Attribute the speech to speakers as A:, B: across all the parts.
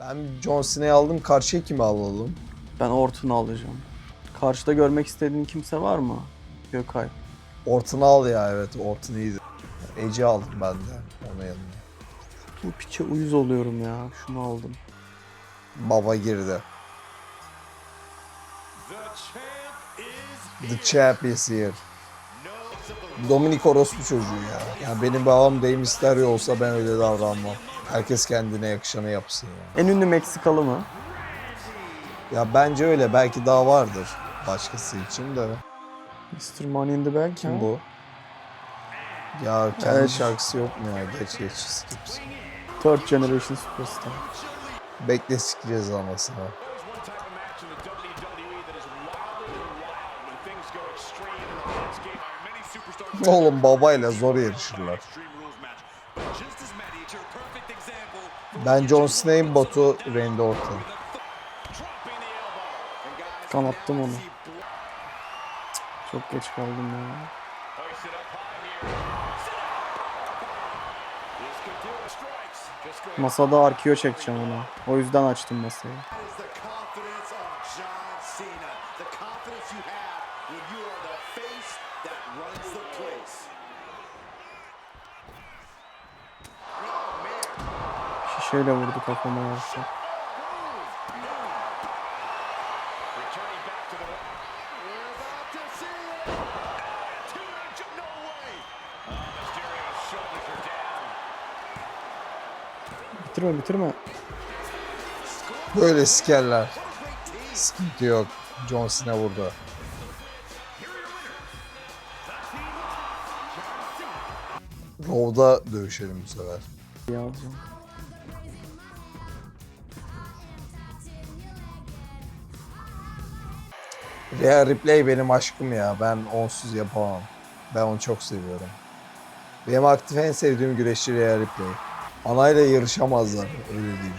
A: Ben John Cena'yı aldım. Karşıya kimi alalım?
B: Ben Orton'u alacağım. Karşıda görmek istediğin kimse var mı? Gökay.
A: Orton'u al ya evet. Orton iyiydi. Ece aldım ben de. Onun yanına.
B: Bu piçe uyuz oluyorum ya. Şunu aldım.
A: Baba girdi. The champ is here. Dominik orospu çocuğu ya. Ya benim babam Rey Mysterio olsa ben öyle davranmam. Herkes kendine yakışanı yapsın ya.
B: En ünlü Meksikalı mı?
A: Ya bence öyle. Belki daha vardır başkası için de.
B: Mr. Money in the Bank
A: Kim
B: ha?
A: bu? Ya kendi
B: Evet.
A: şarkısı yok mu ya? Geç geç skips.
B: Third Generation Superstar.
A: Bekle sikeceğiz anasını. Oğlum babayla zor yarışırlar. Ben John Cena'yım, Batu Randy Orton.
B: Kanattım onu. Çok geç kaldım ya. Masada arkeo çekeceğim ona. O yüzden açtım masayı. Şişeyle vurdu kafama yarısı. Bitirme bitirme.
A: Böyle sikerler. Sıkıntı yok. John Cena burada. Raw'da dövüşelim bu sefer.
B: Yazacağım.
A: Rhea Ripley benim aşkım ya. Ben onsuz yapamam. Ben onu çok seviyorum. Benim aktif en sevdiğim güreşçi Rhea Ripley. Anayla yarışamazlar öyle diyeyim.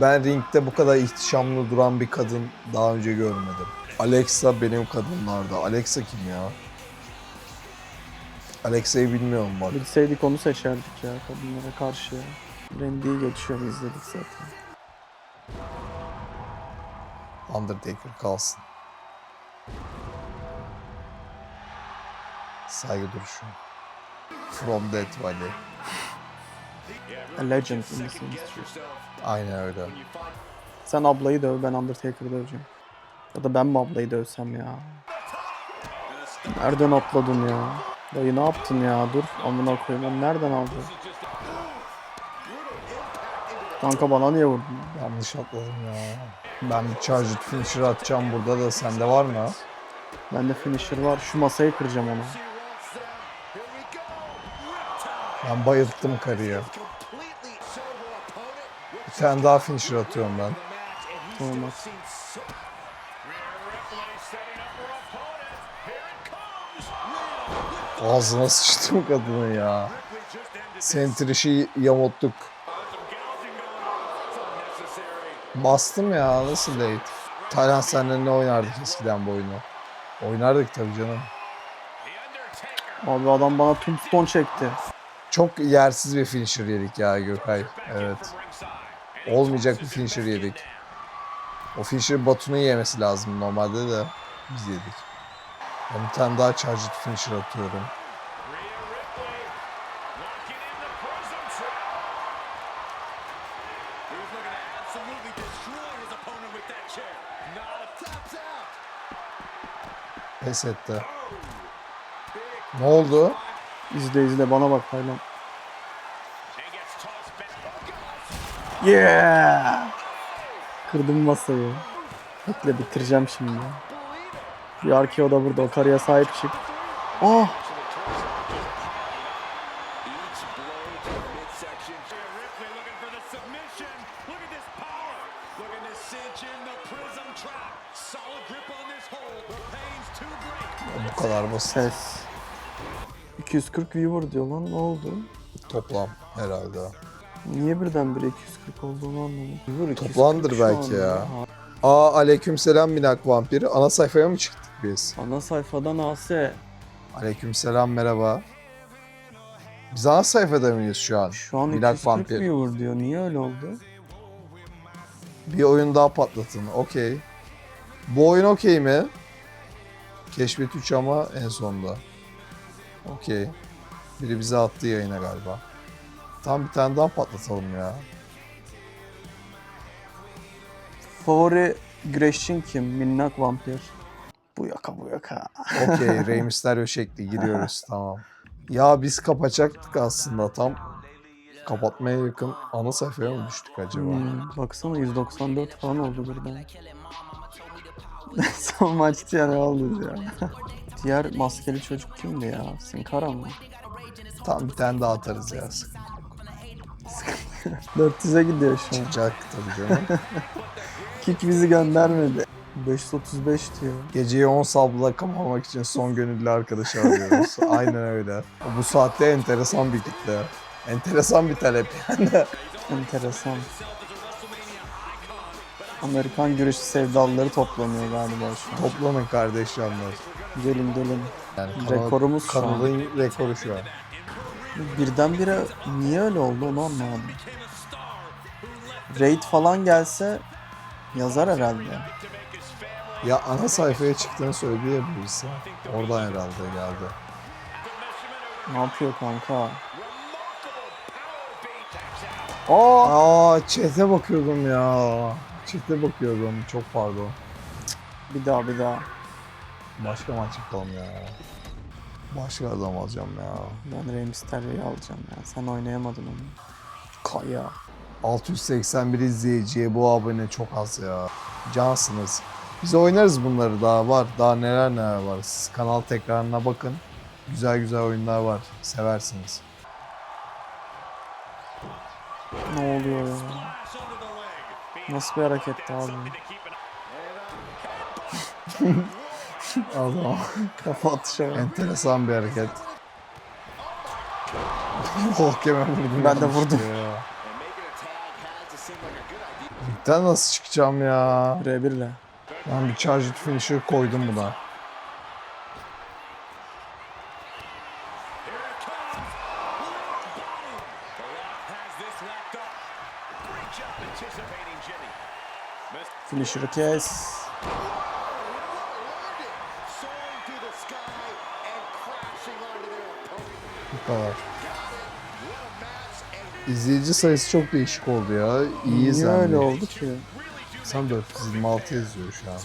A: Ben ringde bu kadar ihtişamlı duran bir kadın daha önce görmedim. Alexa benim kadınlarda. Alexa kim ya? Alexa'yı bilmiyorum bak.
B: Bilseydik onu seçerdik ya kadınlara karşı. Randy'yi geçiyor izledik zaten.
A: Undertaker kalsın. Saygı duruşu. From Death Valley.
B: A legend in this industry.
A: Aynen öyle.
B: Sen ablayı döv ben Undertaker'ı döveceğim. Ya da ben mi ablayı dövsem ya? Nereden atladın ya? Dayı ne yaptın ya? Dur amına koyayım nereden aldın? Kanka bana niye vurdun?
A: Yanlış atladım ya. Ben bir charged finisher atacağım burada da sende var mı?
B: Bende finisher var. Şu masayı kıracağım onu.
A: Ben bayılttım Bir tane daha finisher atıyorum ben.
B: At.
A: Ağzına sıçtım kadını ya. Sentrişi yamulttuk. Bastım ya nasıl date? Taylan senle ne oynardık eskiden bu oyunu? Oynardık tabii canım.
B: Abi adam bana tombstone çekti.
A: Çok yersiz bir finisher yedik ya Gökay. Evet. Olmayacak bir finisher yedik. O finisher Batu'nun yemesi lazım normalde de biz yedik. Ben bir tane daha charged finisher atıyorum. Pes etti. Ne oldu?
B: İzle izle bana bak Taylan. Yeah! Kırdım masayı. Bekle bitireceğim şimdi. Bir Arkeo da burada. O karıya sahip çık. Oh!
A: Bu kadar basit.
B: Ses. 240 viewer diyor lan ne oldu?
A: Toplam herhalde.
B: Niye birdenbire 240 olduğunu anlamadım. Viewer 240
A: Toplandır
B: şu
A: belki
B: anda.
A: ya. Aa aleykümselam minak vampiri. Ana sayfaya mı çıktık biz?
B: Ana sayfadan AS.
A: Aleykümselam merhaba. Biz ana sayfada mıyız şu an?
B: Şu an
A: Minak
B: 240
A: vampir.
B: viewer diyor. Niye öyle oldu?
A: Bir oyun daha patlatın. Okey. Bu oyun okey mi? Keşfet 3 ama en sonda. Okey. Biri bize attı yayına galiba. Tam bir tane daha patlatalım ya.
B: Favori güreşçin kim? Minnak vampir. Bu yaka bu yaka.
A: Okey. Rey Mysterio şekli giriyoruz. Tamam. Ya biz kapatacaktık aslında tam kapatmaya yakın ana sayfaya mı düştük acaba?
B: Hmm, baksana 194 falan oldu burada. Son maç diğer oldu ya. Diğer maskeli çocuk kimdi ya? Sin Cara mı?
A: Tam bir tane daha atarız ya.
B: 400'e gidiyor şu an.
A: Çıkacak tabii canım.
B: Kick bizi göndermedi. 535 diyor.
A: Geceyi 10 sabla kapatmak için son gönüllü arkadaşı arıyoruz. Aynen öyle. Bu saatte enteresan bir kitle. Enteresan bir talep yani.
B: Enteresan. Amerikan güreşi sevdalıları toplanıyor galiba şu an.
A: Toplanın kardeş canlar.
B: Gelin gelin.
A: Yani
B: Rekorumuz şu an.
A: kanalın rekoru şu an.
B: Birdenbire niye öyle oldu onu anlamadım. Raid falan gelse yazar herhalde.
A: Ya ana sayfaya çıktığını söyleyebilirsin. Oradan herhalde geldi.
B: Ne yapıyor kanka? Aa!
A: Aa çete bakıyordum ya. Çete bakıyordum. Çok pardon.
B: Bir daha bir daha.
A: Başka maç yapalım ya. Başka adam alacağım ya.
B: Ben Rey Mysterio'yu alacağım ya. Sen oynayamadın onu. Kaya.
A: 681 izleyiciye bu abone çok az ya. Cansınız. Biz oynarız bunları daha var. Daha neler neler var. Siz kanal tekrarına bakın. Güzel güzel oyunlar var. Seversiniz.
B: Ne oluyor ya? Nasıl bir hareketti abi?
A: Allah.
B: Kafa atışı.
A: Enteresan bir hareket. oh hemen vurdum.
B: Ben de vurdum.
A: Ya. Ligden nasıl çıkacağım ya?
B: 1 ile.
A: Ben bir charge finisher koydum buna.
B: Finisher'ı kes.
A: Bu kadar. İzleyici sayısı çok değişik oldu ya. İyi
B: Niye
A: izlendi.
B: öyle oldu ki?
A: Sen 426 yazıyor şu an.